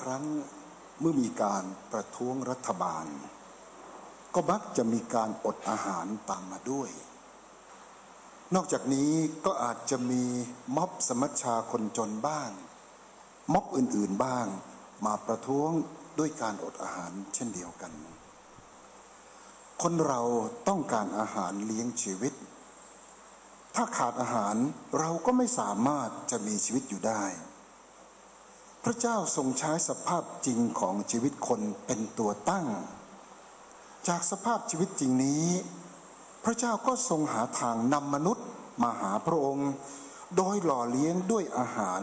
ครั้งเมื่อมีการประท้วงรัฐบาล ก็มักจะมีการอดอาหารตามมาด้วย นอกจากนี้ก็อาจจะมีม็อบสมัชชาคนจนบ้าง ม็อบอื่นๆบ้างมาประท้วงด้วยการอดอาหารเช่นเดียวกัน คนเราต้องการอาหารเลี้ยงชีวิต ถ้าขาดอาหารเราก็ไม่สามารถจะมีชีวิตอยู่ได้ พระเจ้าทรงใช้สภาพจริงของชีวิตคนเป็นตัวตั้ง จากสภาพชีวิตจริงนี้ พระเจ้าก็ทรงหาทางนำมนุษย์มาหาพระองค์ โดยหล่อเลี้ยงด้วยอาหาร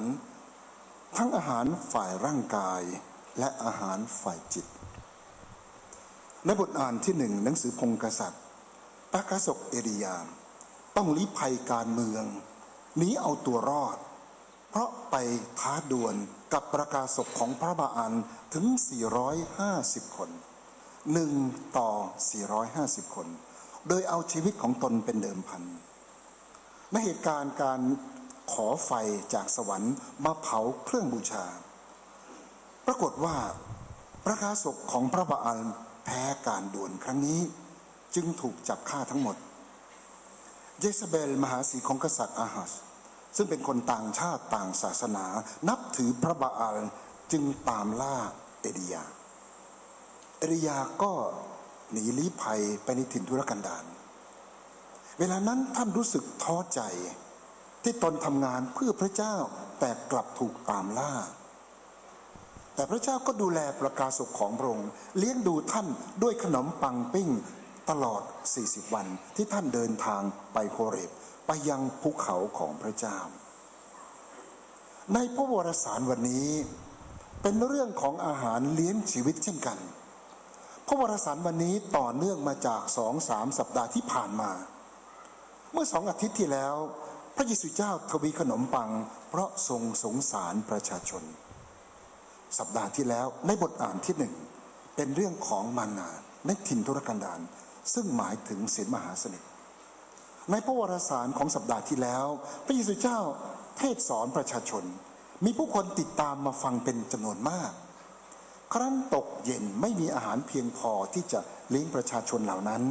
ทั้งอาหารฝ่ายร่างกายและอาหารฝ่ายจิต ในบทอ่านที่หนึ่งหนังสือพงกษัตริย์พระกษัตริย์เอริยามต้องลี้ภัยการเมืองหนีเอาตัวรอด ราะไปท้าดวลกับประกาศกของพระบาอันถึง 450 คนหนึ่งต่อ 450 คน โดยเอาชีวิตของตนเป็นเดิมพันในเหตุการณ์การขอไฟจากสวรรค์มาเผาเครื่องบูชา ปรากฏว่าประกาศกของพระบาอันแพ้การด่วนครั้งนี้ จึงถูกจับฆ่าทั้งหมด เยซาเบลมหาสีของกษัตริย์อาหัส ซึ่งเป็นคนต่างชาติต่างศาสนา นับถือพระบาอัลจึงตามล่าเอริยา เอริยาก็หนีลี้ภัยไปในถิ่นทุรกันดาร เวลานั้นท่านรู้สึกท้อใจ ที่ตนทำงานเพื่อพระเจ้าแต่กลับถูกตามล่า แต่พระเจ้าก็ดูแลประกาศของพระองค์เลี้ยงดูท่านด้วยขนมปังปิ้งตลอด 40 วันที่ท่านเดินทางไปโฮเรบ ไปยังภูเขาของพระเจ้า ในพระวรสารวันนี้เป็นเรื่องของอาหารเลี้ยงชีวิตเช่นกัน พระวรสารวันนี้ต่อเนื่องมาจากสองสามสัปดาห์ที่ผ่านมา เมื่อสองอาทิตย์ที่แล้ว พระเยซูเจ้าทวีขนมปัง เพราะทรงสงสารประชาชน สัปดาห์ที่แล้วในบทอ่านที่หนึ่งเป็นเรื่องของมานาในถิ่นทุรกันดารซึ่งหมายถึงศีลมหาสนิท ในพระวรสารของสัปดาห์ที่แล้ว พระเยซูเจ้าเทศสอนประชาชน มีผู้คนติดตามมาฟังเป็นจำนวนมาก ครั้นตกเย็นไม่มีอาหารเพียงพอที่จะเลี้ยงประชาชนเหล่านั้น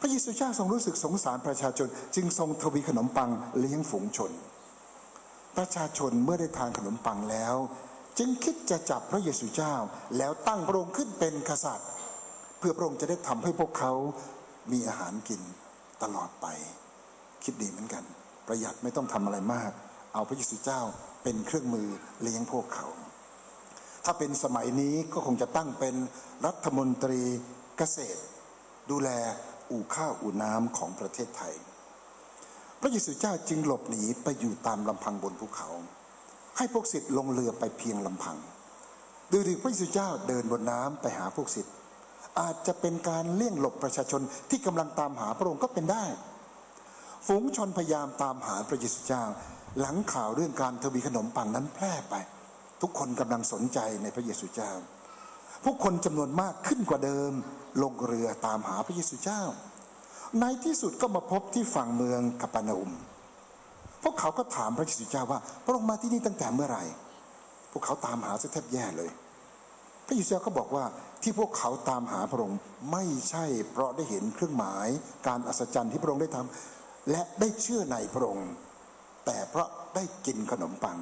พระเยซูเจ้าทรงรู้สึกสงสารประชาชน จึงทรงทวีขนมปังเลี้ยงฝูงชน ประชาชนเมื่อได้ทานขนมปังแล้ว จึงคิดจะจับพระเยซูเจ้าแล้วตั้งพระองค์ขึ้นเป็นกษัตริย์ เพื่อพระองค์จะได้ทำให้พวกเขามีอาหารกิน ตลอดไป คิดดีเหมือนกัน ประหยัดไม่ต้องทำอะไรมาก เอาพระเยซูเจ้าเป็นเครื่องมือเลี้ยงพวกเขา ถ้าเป็นสมัยนี้ก็คงจะตั้งเป็นรัฐมนตรีเกษตร ดูแลอู่ข้าวอู่น้ำของประเทศไทย พระเยซูเจ้าจึงหลบหนีไปอยู่ตามลำพังบนภูเขา ให้พวกศิษย์ลงเรือไปเพียงลำพังดูดิพระเยซูเจ้าเดินบนน้ำไปหาพวกศิษย์ อาจจะเป็นการเลี่ยงหลบประชาชนที่กำลังตามหาพระองค์ก็เป็นได้ ฝูงชนพยายามตามหาพระเยซูเจ้า หลังข่าวเรื่องการทวีขนมปังนั้นแพร่ไป ทุกคนกำลังสนใจในพระเยซูเจ้า ผู้คนจำนวนมากขึ้นกว่าเดิม ลงเรือตามหาพระเยซูเจ้า ในที่สุดก็มาพบที่ฝั่งเมืองกัปานาอุมพวกเขาก็ถามพระเยซูเจ้าว่า พระองค์มาที่นี่ตั้งแต่เมื่อไหร่ พวกเขาตามหาซะแทบแย่เลย พระเยซูเจ้าก็บอกว่าที่พวกเขาตามหาพระองค์ไม่ใช่เพราะได้เห็นเครื่องหมายการอัศจรรย์ที่พระองค์ได้ทำและได้เชื่อในพระองค์ แต่เพราะได้กินขนมปัง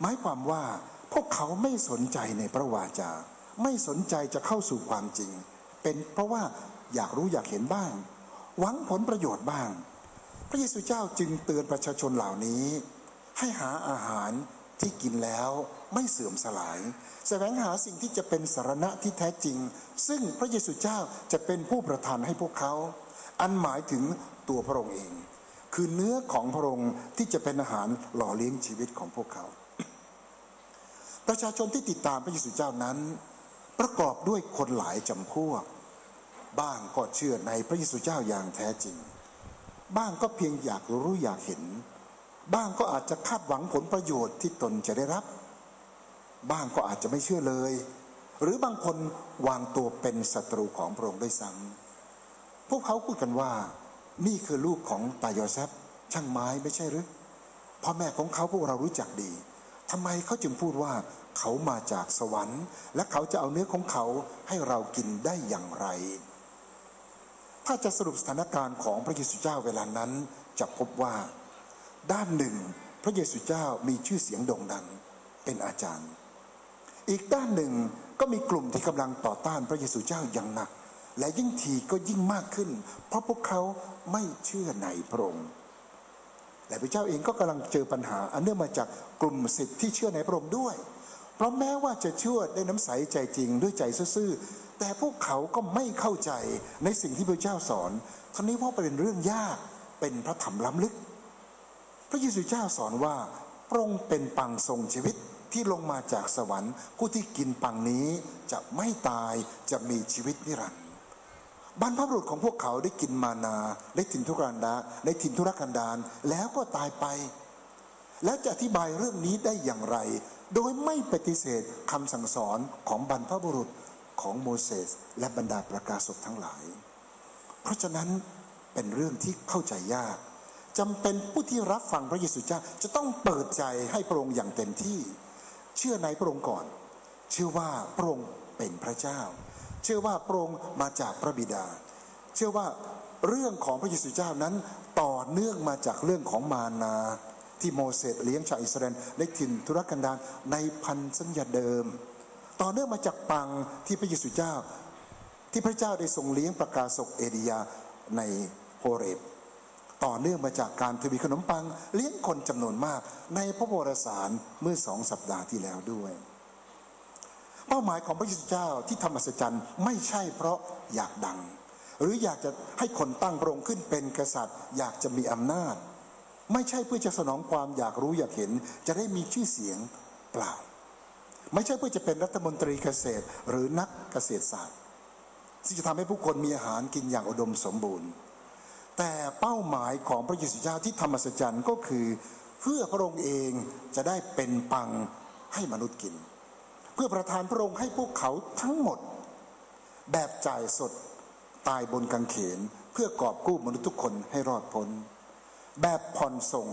หมายความว่าพวกเขาไม่สนใจในพระวาจา ไม่สนใจจะเข้าสู่ความจริง เป็นเพราะว่าอยากรู้อยากเห็นบ้าง หวังผลประโยชน์บ้าง พระเยซูเจ้าจึงเตือนประชาชนเหล่านี้ ให้หาอาหารที่กินแล้ว ไม่เสื่อมสลาย แสวงหาสิ่งที่จะเป็นสารณะที่แท้จริง ซึ่งพระเยซูเจ้าจะเป็นผู้ประทานให้พวกเขา อันหมายถึงตัวพระองค์เอง คือเนื้อของพระองค์ที่จะเป็นอาหารหล่อเลี้ยงชีวิตของพวกเขา ประชาชนที่ติดตามพระเยซูเจ้านั้น ประกอบด้วยคนหลายจำพวก บ้างก็เชื่อในพระเยซูเจ้าอย่างแท้จริง บ้างก็เพียงอยากรู้อยากเห็นบ้างก็อาจจะคาดหวังผลประโยชน์ที่ตนจะได้รับ บ้างก็อาจจะไม่เชื่อเลย หรือบางคนวางตัวเป็นศัตรูของพระองค์ด้วยซ้ำพวกเขาพูดกันว่า นี่คือลูกของตายอแซบช่างไม้ไม่ใช่หรือพ่อแม่ของเขาพวกเรารู้จักดีทำไมเขาจึงพูดว่าเขามาจากสวรรค์ และเขาจะเอาเนื้อของเขาให้เรากินได้อย่างไร ถ้าจะสรุปสถานการณ์ของพระเยซูเจ้าเวลานั้นจะพบว่า ด้านหนึ่ง พระเยซูเจ้ามีชื่อเสียงโด่งดังเป็นอาจารย์ อีกด้านหนึ่งก็มีกลุ่มที่กำลังต่อต้านพระเยซูเจ้าอย่างหนัก และยิ่งทีก็ยิ่งมากขึ้น เพราะพวกเขาไม่เชื่อในพระองค์และพระเจ้าเองก็กำลังเจอปัญหา อันเนื่องมาจากกลุ่มสิทธิ์ที่เชื่อในพระองค์ด้วย เพราะแม้ว่าจะเชื่อได้น้ำใสใจจริงด้วยใจซื่อแต่พวกเขาก็ไม่เข้าใจในสิ่งที่พระเจ้าสอนครนี้ว่าเป็นเรื่องยากเป็นพระธรรมล้ำลึก พระเยซูเจ้าสอนว่าพระองค์เป็นปังทรงชีวิต ที่ลงมาจากสวรรค์ ผู้ที่กินปังนี้จะไม่ตายจะมีชีวิตนิรันดร์บรรพบุรุษของพวกเขาได้กินมานา ได้ถิ่นทุรันดาได้ถิ่นทุรกันดารแล้วก็ตายไป แล้วจะอธิบายเรื่องนี้ได้อย่างไร โดยไม่ปฏิเสธคำสั่งสอนของบรรพบุรุษของโมเสสและบรรดาประกาศศทั้งหลาย เพราะฉะนั้นเป็นเรื่องที่เข้าใจยากจำเป็นผู้ที่รับฟังพระเยซูเจ้าจะต้องเปิดใจให้พระองค์อย่างเต็มที่ เชื่อในพระองค์ก่อน เชื่อว่าพระองค์เป็นพระเจ้า เชื่อว่าพระองค์มาจากพระบิดา เชื่อว่าเรื่องของพระเยซูเจ้านั้นต่อเนื่องมาจากเรื่องของมานาที่โมเสสเลี้ยงชาวอิสราเอลในถิ่นทุรกันดารในพันสัญญาเดิม ต่อเนื่องมาจากปังที่พระเยซูเจ้า ที่พระเจ้าได้ทรงเลี้ยงประกาศกเอเดียในโฮเรบ ต่อเนื่องมาจากการทวีขนมปัง เลี้ยงคนจำนวนมาก ในพระบรสารเมื่อสองสัปดาห์ที่แล้วด้วย เป้าหมายของพระเยซูเจ้าที่ทำอัศจรรย์ไม่ใช่เพราะอยากดัง หรืออยากจะให้คนตั้งพระองค์ขึ้นเป็นกษัตริย์ อยากจะมีอำนาจ ไม่ใช่เพื่อจะสนองความอยากรู้อยากเห็นจะได้มีชื่อเสียงเปล่า ไม่ใช่เพื่อจะเป็นรัฐมนตรีเกษตรหรือนักเกษตรศาสตร์ที่จะทำให้ผู้คนมีอาหารกินอย่างอุดมสมบูรณ์ แต่เป้าหมายของพระเยซูเจ้าที่ทำมหัศจรรย์ก็คือ เพื่อพระองค์เองจะได้เป็นปังให้มนุษย์กิน เพื่อประทานพระองค์ให้พวกเขาทั้งหมด แบบจ่ายสดตายบนกังเขน เพื่อกอบกู้มนุษย์ทุกคนให้รอดพ้น แบบผ่อนส่ง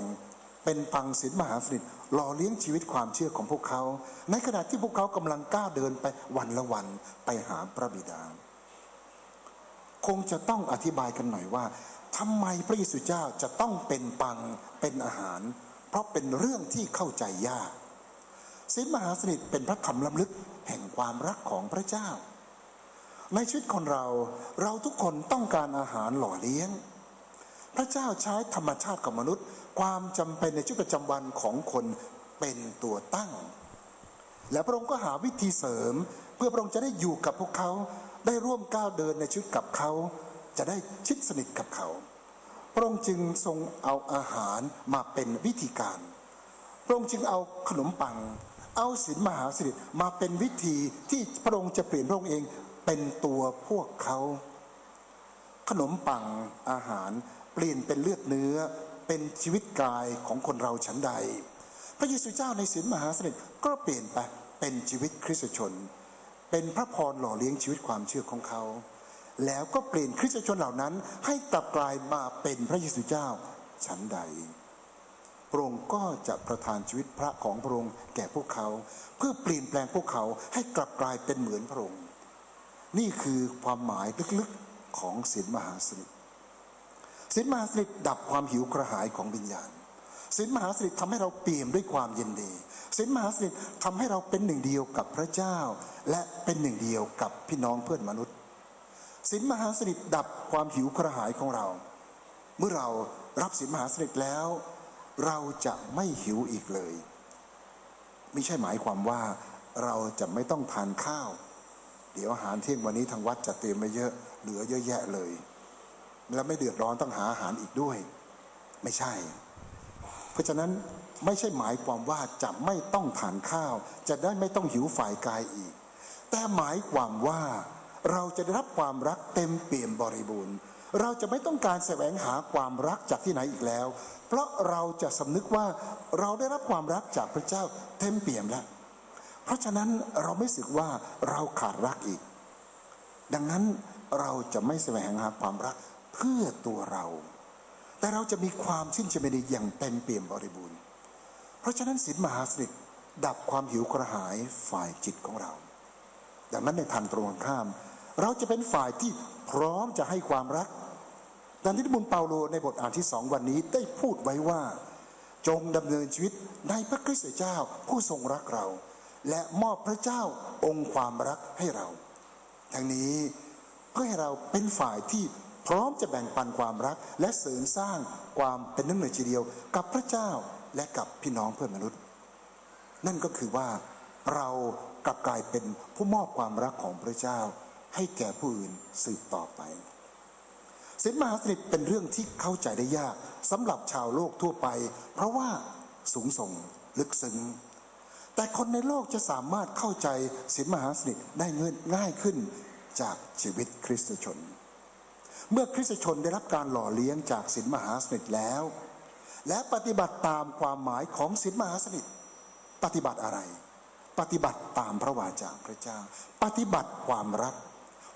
เป็นปังศีลมหาสนิทหล่อเลี้ยงชีวิตความเชื่อของพวกเขา ในขณะที่พวกเขากำลังก้าวเดินไปวันละวันไปหาพระบิดา คงจะต้องอธิบายกันหน่อยว่า ทำไมพระเยซูเจ้าจะต้องเป็นปังเป็นอาหาร เพราะเป็นเรื่องที่เข้าใจยากศีลมหาสนิทเป็นพระธรรมล้ำลึกแห่งความรักของพระเจ้า ในชีวิตคนเราเราทุกคนต้องการอาหารหล่อเลี้ยง พระเจ้าใช้ธรรมชาติของมนุษย์ ความจำเป็นในชีวิตประจำวันของคนเป็นตัวตั้ง และพระองค์ก็หาวิธีเสริม เพื่อพระองค์จะได้อยู่กับพวกเขาได้ร่วมก้าวเดินในชีวิตกับเขา จะได้ชิดสนิทกับเขา ระองค์จึงทรงเอาอาหารมาเป็นวิธีการ พระองค์จึงเอาขนมปัง เอาศีลมหาสิริมาเป็นวิธีที่พระองค์จะเปลี่ยนพระองค์เองเป็นตัวพวกเขา ขนมปังอาหารเปลี่ยนเป็นเลือดเนื้อเป็นชีวิตกายของคนเราฉันใด พระเยซูเจ้าในศีลมหาสนิทก็เปลี่ยนไปเป็นชีวิตคริสตชน เป็นพระพรหล่อเลี้ยงชีวิตความเชื่อของเขา แล้วก็เปลี่ยนคริสตชนเหล่านั้น ให้กลับกลายมาเป็นพระเยซูเจ้าฉันใดพระองค์ก็จะประทานชีวิตพระของพระองค์แก่พวกเขา เพื่อเปลี่ยนแปลงพวกเขาให้กลับกลายเป็นเหมือนพระองค์ นี่คือความหมายลึกๆของศีลมหาสนิทศีลมหาสนิทดับความหิวกระหายของวิญญาณศีลมหาสนิททำให้เราเปี่ยมด้วยความเย็นดีศีลมหาสนิททำให้เราเป็นหนึ่งเดียวกับพระเจ้า และเป็นหนึ่งเดียวกับพี่น้องเพื่อนมนุษย์ ศีลมหาสนิทดับความหิวกระหายของเรา เมื่อเรารับศีลมหาสนิทแล้ว เราจะไม่หิวอีกเลย ไม่ใช่หมายความว่าเราจะไม่ต้องทานข้าว เดี๋ยวอาหารเที่ยงวันนี้ทางวัดจะเตรียมมาเยอะเหลือเยอะแยะเลย แล้วไม่เดือดร้อนต้องหาอาหารอีกด้วย ไม่ใช่ เพราะฉะนั้นไม่ใช่หมายความว่าจะไม่ต้องทานข้าว จะได้ไม่ต้องหิวฝ่ายกายอีก แต่หมายความว่า เราจะได้รับความรักเต็มเปี่ยมบริบูรณ์ เราจะไม่ต้องการแสวงหาความรักจากที่ไหนอีกแล้ว เพราะเราจะสำนึกว่าเราได้รับความรักจากพระเจ้าเต็มเปี่ยมแล้ว เพราะฉะนั้นเราไม่สึกว่าเราขาดรักอีก ดังนั้นเราจะไม่แสวงหาความรักเพื่อตัวเรา แต่เราจะมีความชื่นชมยินดีอย่างเต็มเปี่ยมบริบูรณ์ เพราะฉะนั้นศีลมหาสนิทดับความหิวกระหายฝ่ายจิตของเรา ดังนั้นในทางตรงข้าม เราจะเป็นฝ่ายที่พร้อมจะให้ความรักดังที่บุญเปาโลในบทอ่านที่สองวันนี้ได้พูดไว้ว่า จงดำเนินชีวิตในพระคริสต์เจ้าผู้ทรงรักเรา และมอบพระเจ้าองค์ความรักให้เรา ทั้งนี้เพื่อให้เราเป็นฝ่ายที่พร้อมจะแบ่งปันความรัก และเสริมสร้างความเป็นน้ำหนึ่งทีเดียว กับพระเจ้าและกับพี่น้องเพื่อนมนุษย์ นั่นก็คือว่าเรากลับกลายเป็นผู้มอบความรักของพระเจ้า ให้แก่ผู้อื่นสืบต่อไปศีลมหาสนิทเป็นเรื่องที่เข้าใจได้ยากสำหรับชาวโลกทั่วไป เพราะว่าสูงส่งลึกซึ้งแต่คนในโลกจะสามารถเข้าใจศีลมหาสนิทได้เงินง่ายขึ้นจากชีวิตคริสตชน เมื่อคริสตชนได้รับการหล่อเลี้ยงจากศีลมหาสนิทแล้ว และปฏิบัติตามความหมายของศีลมหาสนิท ปฏิบัติอะไร ปฏิบัติตามพระวาจาพระเจ้า ปฏิบัติความรัก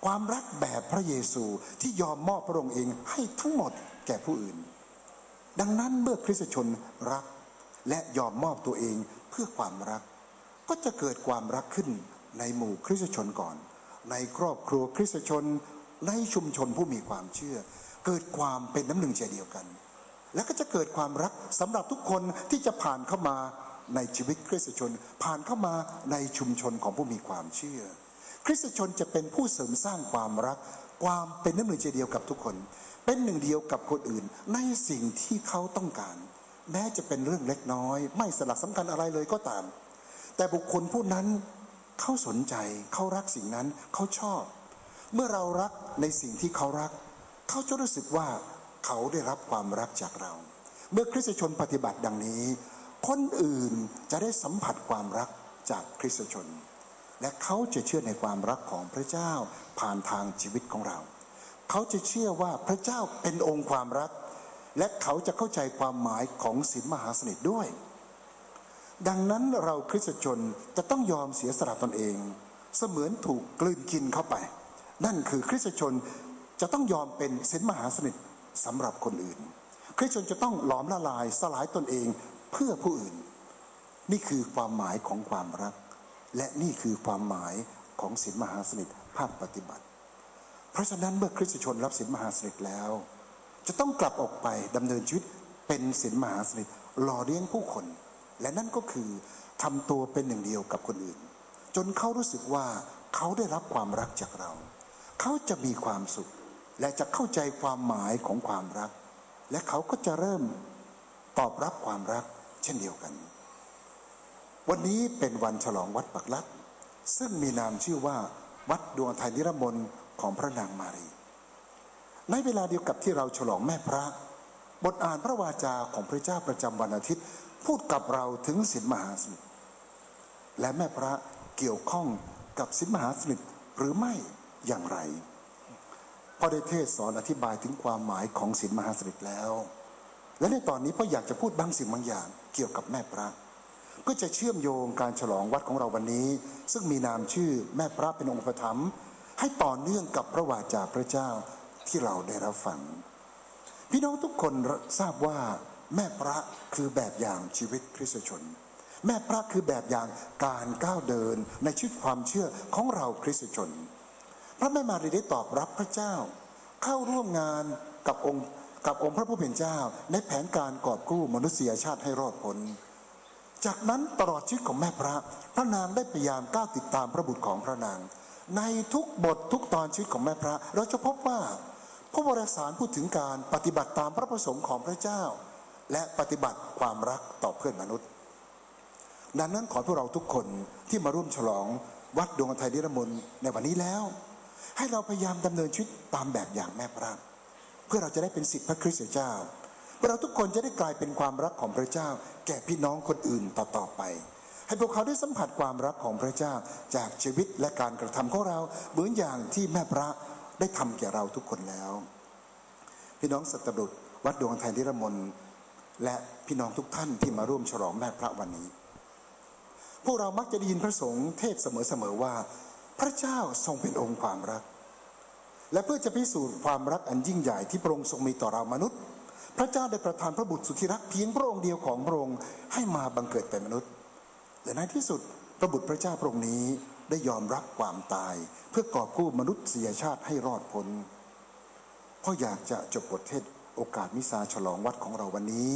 ความรักแบบพระเยซูที่ยอมมอบพระองค์เองให้ทั้งหมดแก่ผู้อื่น ดังนั้นเมื่อคริสตชนรักและยอมมอบตัวเองเพื่อความรัก ก็จะเกิดความรักขึ้นในหมู่คริสตชนก่อน ในครอบครัวคริสตชนในชุมชนผู้มีความเชื่อ เกิดความเป็นน้ำหนึ่งใจเดียวกัน และก็จะเกิดความรักสำหรับทุกคนที่จะผ่านเข้ามาในชีวิตคริสตชน ผ่านเข้ามาในชุมชนของผู้มีความเชื่อ คริสตชนจะเป็นผู้เสริมสร้างความรัก ความเป็นน้ำหนึ่งใจเดียวกับทุกคน เป็นหนึ่งเดียวกับคนอื่น ในสิ่งที่เขาต้องการ แม้จะเป็นเรื่องเล็กน้อย ไม่สลักสำคัญอะไรเลยก็ตาม แต่บุคคลผู้นั้นเขาสนใจเขารักสิ่งนั้นเขาชอบ เมื่อเรารักในสิ่งที่เขารัก เขาจะรู้สึกว่าเขาได้รับความรักจากเรา เมื่อคริสตชนปฏิบัติดังนี้ คนอื่นจะได้สัมผัสความรักจากคริสตชน และเขาจะเชื่อในความรักของพระเจ้าผ่านทางชีวิตของเรา เขาจะเชื่อว่าพระเจ้าเป็นองค์ความรัก และเขาจะเข้าใจความหมายของศีลมหาสนิทด้วย ดังนั้นเราคริสตชนจะต้องยอมเสียสละตนเอง เสมือนถูกกลืนกินเข้าไป นั่นคือคริสตชนจะต้องยอมเป็นศีลมหาสนิทสำหรับคนอื่น คริสตชนจะต้องหลอมละลายสลายตนเองเพื่อผู้อื่น นี่คือความหมายของความรัก และนี่คือความหมายของศีลมหาสนิทภาคปฏิบัติ เพราะฉะนั้นเมื่อคริสตชนรับศีลมหาสนิทแล้ว จะต้องกลับออกไปดำเนินชีวิตเป็นศีลมหาสนิทหล่อเลี้ยงผู้คน และนั่นก็คือทำตัวเป็นหนึ่งเดียวกับคนอื่น จนเขารู้สึกว่าเขาได้รับความรักจากเรา เขาจะมีความสุข และจะเข้าใจความหมายของความรัก และเขาก็จะเริ่มตอบรับความรักเช่นเดียวกัน วันนี้เป็นวันฉลองวัดปักลัก ซึ่งมีนามชื่อว่า วัดดวงไทยนิรมนของพระนางมารี ในเวลาเดียวกับที่เราฉลองแม่พระ บทอ่านพระวาจาของพระเจ้าประจำวันอาทิตย์ พูดกับเราถึงศีลมหาสนิทและแม่พระเกี่ยวข้องกับศีลมหาสนิทหรือไม่อย่างไรพอได้เทศสอนอธิบายถึงความหมายของศีลมหาสนิทแล้ว และในตอนนี้พ่ออยากจะพูดบางสิ่งบางอย่างเกี่ยวกับแม่พระ ก็จะเชื่อมโยงการฉลองวัดของเราวันนี้ ซึ่งมีนามชื่อแม่พระเป็นองค์ประถมให้ต่อเนื่องกับพระวาจาพระเจ้าที่เราได้รับฟังพี่น้องทุกคนทราบว่าแม่พระคือแบบอย่างชีวิตคริสตชน แม่พระคือแบบอย่างการก้าวเดินในชีวิตความเชื่อของเราคริสตชน พระแม่มารีได้ตอบรับพระเจ้า เข้าร่วมงานกับองค์กับองค์พระผู้เป็นเจ้าในแผนการกอบกู้มนุษยชาติให้รอดพ้น จากนั้นตลอดชีวิตของแม่พระ พระนางได้พยายามก้าวติดตามพระบุตรของพระนาง ในทุกบททุกตอนชีวิตของแม่พระ เราจะพบว่า พระวรสารพูดถึงการปฏิบัติตามพระประสงค์ของพระเจ้า และปฏิบัติความรักต่อเพื่อนมนุษย์ ดังนั้นขอพวกเราทุกคนที่มาร่วมฉลองวัดดวงไทยนิรมนในวันนี้แล้ว ให้เราพยายามดำเนินชีวิตตามแบบอย่างแม่พระ เพื่อเราจะได้เป็นสิทธิพระคริสต์เจ้า เราทุกคนจะได้กลายเป็นความรักของพระเจ้า แก่พี่น้องคนอื่นต่อๆไป ให้พวกเขาได้สัมผัสความรักของพระเจ้าจากชีวิตและการกระทำของเราเหมือนอย่างที่แม่พระได้ทำแก่เราทุกคนแล้ว พี่น้องสัตบุตรวัดดวงไทยนิรมนและพี่น้องทุกท่านที่มาร่วมฉลองแม่พระวันนี้ พวกเรามักจะได้ยินพระสงฆ์เทศเสมอๆว่า พระเจ้าทรงเป็นองค์ความรัก และเพื่อจะพิสูจน์ความรักอันยิ่งใหญ่ที่พระองค์ทรงมีต่อเรามนุษย์ พระเจ้าได้ประทานพระบุตรสุธิรักเพียงพระองค์เดียวของพระองค์ให้มาบังเกิดเป็นมนุษย์และในที่สุดพระบุตรพระเจ้าพระองค์นี้ได้ยอมรับความตาย เพื่อกอบกู้มนุษยชาติให้รอดพ้นเพราะอยากจะจบบทเทศโอกาสมิซาฉลองวัดของเราวันนี้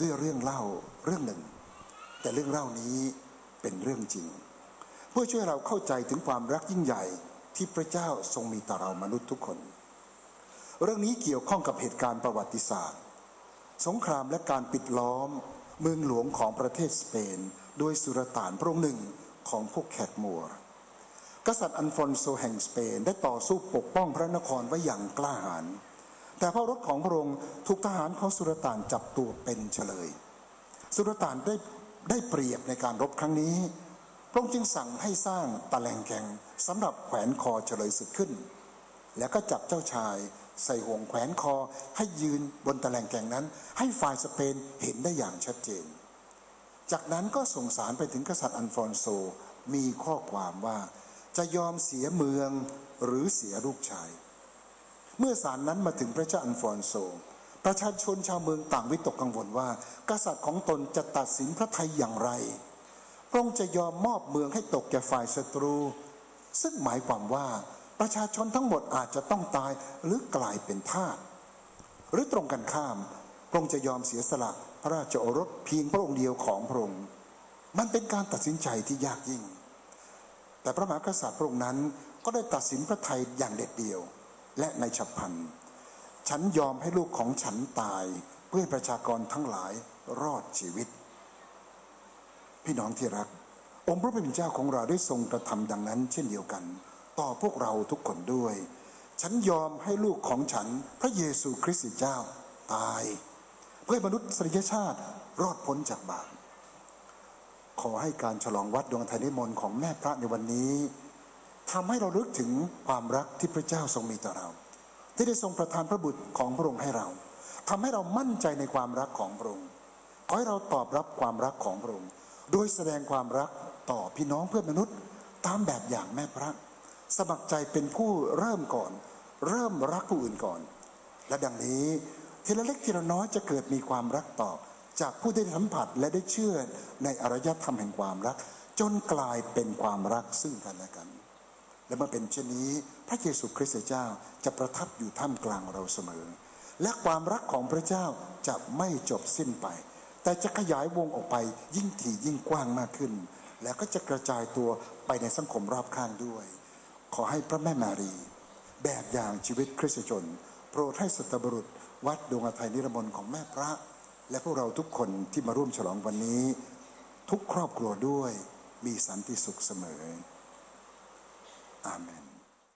ด้วยเรื่องเล่าเรื่องหนึ่ง แต่เรื่องเล่านี้เป็นเรื่องจริง เพื่อช่วยเราเข้าใจถึงความรักยิ่งใหญ่ที่พระเจ้าทรงมีต่อเรามนุษย์ทุกคน เรื่องนี้เกี่ยวข้องกับเหตุการณ์ประวัติศาสตร์ สงครามและการปิดล้อม เมืองหลวงของประเทศสเปน โดยสุรต่านพระองค์หนึ่งของพวกแขกมัวกษัตริย์อันฟอนโซแห่งสเปนได้ต่อสู้ปกป้องพระนครไว้อย่างกล้าหาญแต่พระรถของพระองค์ถูกทหารของสุรต่านจับตัวเป็นเฉลย สุรต่านได้ได้เปรียบในการรบครั้งนี้ พระองค์จึงสั่งให้สร้างตะแลงแกงสำหรับแขวนคอเฉลยศึกขึ้น แล้วก็จับเจ้าชาย ใส่ห่วงแขวนคอ ให้ยืนบนตะแลงแก่งนั้น ให้ฝ่ายสเปนเห็นได้อย่างชัดเจน จากนั้นก็ส่งสารไปถึงกษัตริย์อันฟอนโซมีข้อความว่าจะยอมเสียเมืองหรือเสียลูกชาย เมื่อสารนั้นมาถึงพระเจ้าอันฟอนโซ ประชาชนชาวเมืองต่างวิตกกังวลว่า กษัตริย์ของตนจะตัดสินพระไทยอย่างไรพระองค์จะยอมมอบเมืองให้ตกแก่ฝ่ายศัตรู ซึ่งหมายความว่า ประชาชนทั้งหมดอาจจะต้องตายหรือกลายเป็นทาสหรือตรงกันข้ามพระองค์จะยอมเสียสละพระราชโอรสเพียงพระองค์เดียวของพระองค์มันเป็นการตัดสินใจที่ยากยิ่ง แต่พระมหากษัตริย์พระองค์นั้นก็ได้ตัดสินพระไทยอย่างเด็ดเดี่ยว และในฉับพลัน ฉันยอมให้ลูกของฉันตายเพื่อประชากรทั้งหลายรอดชีวิต พี่น้องที่รัก องค์พระผู้เป็นเจ้าของเราได้ทรงกระทำดังนั้นเช่นเดียวกัน ต่อพวกเราทุกคนด้วย ฉันยอมให้ลูกของฉันพระเยซูคริสต์เจ้าตาย เพื่อมนุษยชาติรอดพ้นจากบาปขอให้การฉลองวัดดวงไทยนิมนต์ของแม่พระในวันนี้ทำให้เราลึกถึงความรักที่พระเจ้าทรงมีต่อเรา ที่ได้ทรงประทานพระบุตรของพระองค์ให้เราทำให้เรามั่นใจในความรักของพระองค์ขอให้เราตอบรับความรักของพระองค์โดยแสดงความรักต่อพี่น้องเพื่อนมนุษย์ ตามแบบอย่างแม่พระ สมัครใจเป็นผู้เริ่มก่อน เริ่มรักผู้อื่นก่อน และดังนี้ทีละเล็กทีละน้อยจะเกิดมีความรักตอบจากผู้ได้สัมผัสและได้เชื่อในอารยธรรมแห่งความรัก จนกลายเป็นความรักซึ่งกันและกัน และเมื่อเป็นเช่นนี้พระเยซูคริสต์เจ้าจะประทับอยู่ท่ามกลางเราเสมอ และความรักของพระเจ้าจะไม่จบสิ้นไป แต่จะขยายวงออกไปยิ่งถี่ยิ่งกว้างมากขึ้น แล้วก็จะกระจายตัวไปในสังคมรอบข้างด้วย ขอให้พระแม่มารี แบบอย่างชีวิตคริสตชน โปรดให้สัตบุรุษ วัดดวงอภัยนิรมนของแม่พระ และพวกเราทุกคนที่มาร่วมฉลองวันนี้ ทุกครอบครัวด้วยมีสันติสุขเสมอ อาเมน